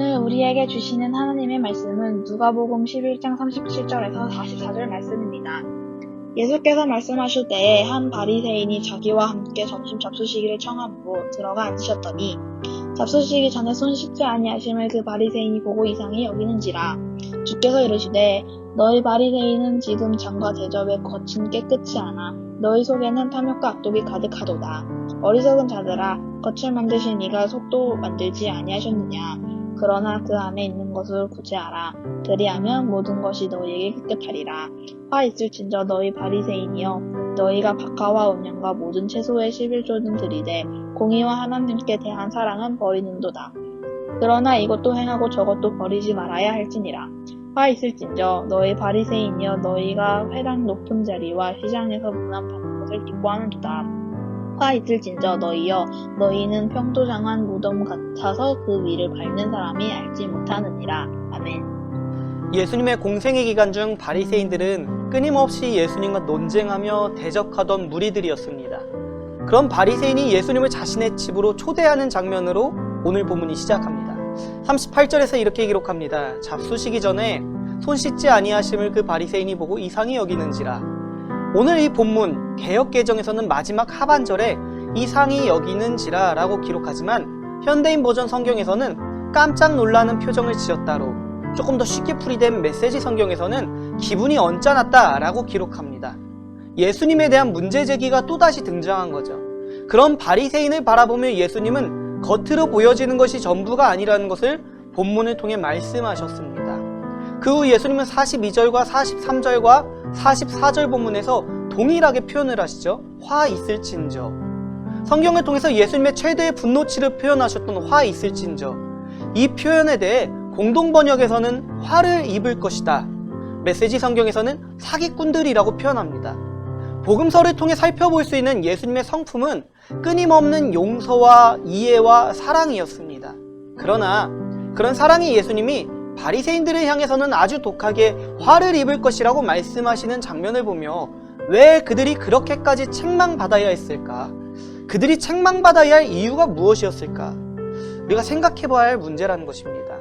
우리에게 주시는 하나님의 말씀은 누가복음 11장 37절에서 44절 말씀입니다. 예수께서 말씀하실 때에 한 바리새인이 자기와 함께 점심 잡수시기를 청함으로 들어가 앉으셨더니 잡수시기 전에 손 씻지 아니하심을 그 바리새인이 보고 이상히 여기는지라 주께서 이르시되 너희 바리새인은 지금 장과 대접에 겉은 깨끗이 하나 너희 속에는 탐욕과 악독이 가득하도다 어리석은 자들아 겉을 만드신 이가 속도 만들지 아니하셨느냐 그러나 그 안에 있는 것을 구제하라 그리하면 모든 것이 너희에게 깨끗하리라. 화 있을진저 너희 바리새인이여 너희가 박하와 온양과 모든 채소의 11조는 들이되 공의와 하나님께 대한 사랑은 버리는도다. 그러나 이것도 행하고 저것도 버리지 말아야 할지니라. 화 있을진저 너희 바리새인이여 너희가 회당 높은 자리와 시장에서 문안 받는 것을 기뻐하는도다 화 있을진저 너희여 너희는 평토장한 무덤 같아서 그 위를 밟는 사람이 알지 못하느니라 아멘 예수님의 공생의 기간 중 바리새인들은 끊임없이 예수님과 논쟁하며 대적하던 무리들이었습니다. 그런 바리새인이 예수님을 자신의 집으로 초대하는 장면으로 오늘 본문이 시작합니다. 38절에서 이렇게 기록합니다. 잡수시기 전에 손 씻지 아니하심을 그 바리새인이 보고 이상히 여기는지라. 오늘 이 본문 개역 개정에서는 마지막 하반절에 이상히 여기는지라 라고 기록하지만 현대인 버전 성경에서는 깜짝 놀라는 표정을 지었다로 조금 더 쉽게 풀이된 메시지 성경에서는 기분이 언짢았다 라고 기록합니다. 예수님에 대한 문제 제기가 또다시 등장한 거죠. 그런 바리새인을 바라보며 예수님은 겉으로 보여지는 것이 전부가 아니라는 것을 본문을 통해 말씀하셨습니다. 그 후 예수님은 42절과 43절과 44절 본문에서 동일하게 표현을 하시죠. 화 있을진저. 성경을 통해서 예수님의 최대의 분노치를 표현하셨던 화 있을진저. 이 표현에 대해 공동 번역에서는 화를 입을 것이다. 메시지 성경에서는 사기꾼들이라고 표현합니다. 복음서를 통해 살펴볼 수 있는 예수님의 성품은 끊임없는 용서와 이해와 사랑이었습니다. 그러나 그런 사랑의 예수님이 바리새인들을 향해서는 아주 독하게 화를 입을 것이라고 말씀하시는 장면을 보며 왜 그들이 그렇게까지 책망받아야 했을까? 그들이 책망받아야 할 이유가 무엇이었을까? 우리가 생각해 봐야 할 문제라는 것입니다.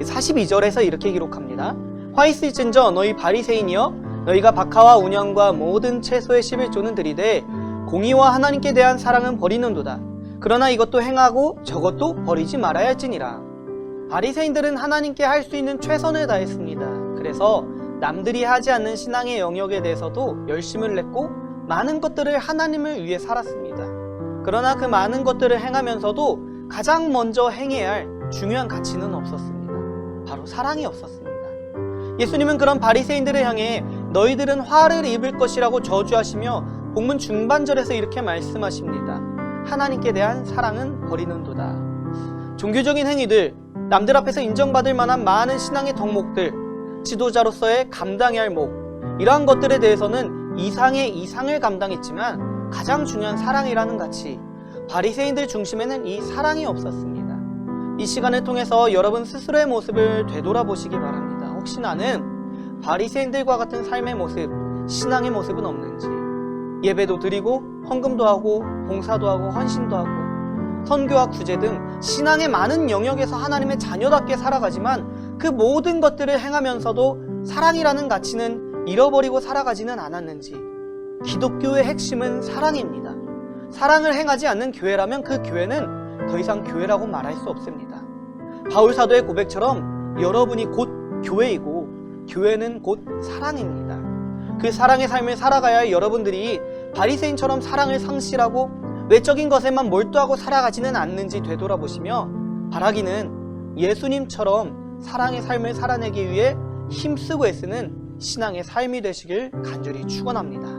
42절에서 이렇게 기록합니다. 화 있을진저 너희 바리새인이여 너희가 박하와 운영과 모든 채소의 11조는 들이되 공의와 하나님께 대한 사랑은 버리는도다. 그러나 이것도 행하고 저것도 버리지 말아야 할지니라. 바리새인들은 하나님께 할 수 있는 최선을 다했습니다. 그래서 남들이 하지 않는 신앙의 영역에 대해서도 열심을 냈고 많은 것들을 하나님을 위해 살았습니다. 그러나 그 많은 것들을 행하면서도 가장 먼저 행해야 할 중요한 가치는 없었습니다. 바로 사랑이 없었습니다. 예수님은 그런 바리새인들을 향해 너희들은 화를 입을 것이라고 저주하시며 본문 중반절에서 이렇게 말씀하십니다. 하나님께 대한 사랑은 버리는도다. 종교적인 행위들, 남들 앞에서 인정받을 만한 많은 신앙의 덕목들, 지도자로서의 감당해야 할 목, 이러한 것들에 대해서는 이상의 이상을 감당했지만 가장 중요한 사랑이라는 가치, 바리새인들 중심에는 이 사랑이 없었습니다. 이 시간을 통해서 여러분 스스로의 모습을 되돌아보시기 바랍니다. 혹시 나는 바리새인들과 같은 삶의 모습, 신앙의 모습은 없는지 예배도 드리고 헌금도 하고 봉사도 하고 헌신도 하고 선교와 구제 등 신앙의 많은 영역에서 하나님의 자녀답게 살아가지만 그 모든 것들을 행하면서도 사랑이라는 가치는 잃어버리고 살아가지는 않았는지 기독교의 핵심은 사랑입니다. 사랑을 행하지 않는 교회라면 그 교회는 더 이상 교회라고 말할 수 없습니다. 바울 사도의 고백처럼 여러분이 곧 교회이고 교회는 곧 사랑입니다. 그 사랑의 삶을 살아가야 할 여러분들이 바리새인처럼 사랑을 상실하고 외적인 것에만 몰두하고 살아가지는 않는지 되돌아보시며 바라기는 예수님처럼 사랑의 삶을 살아내기 위해 힘쓰고 애쓰는 신앙의 삶이 되시길 간절히 축원합니다.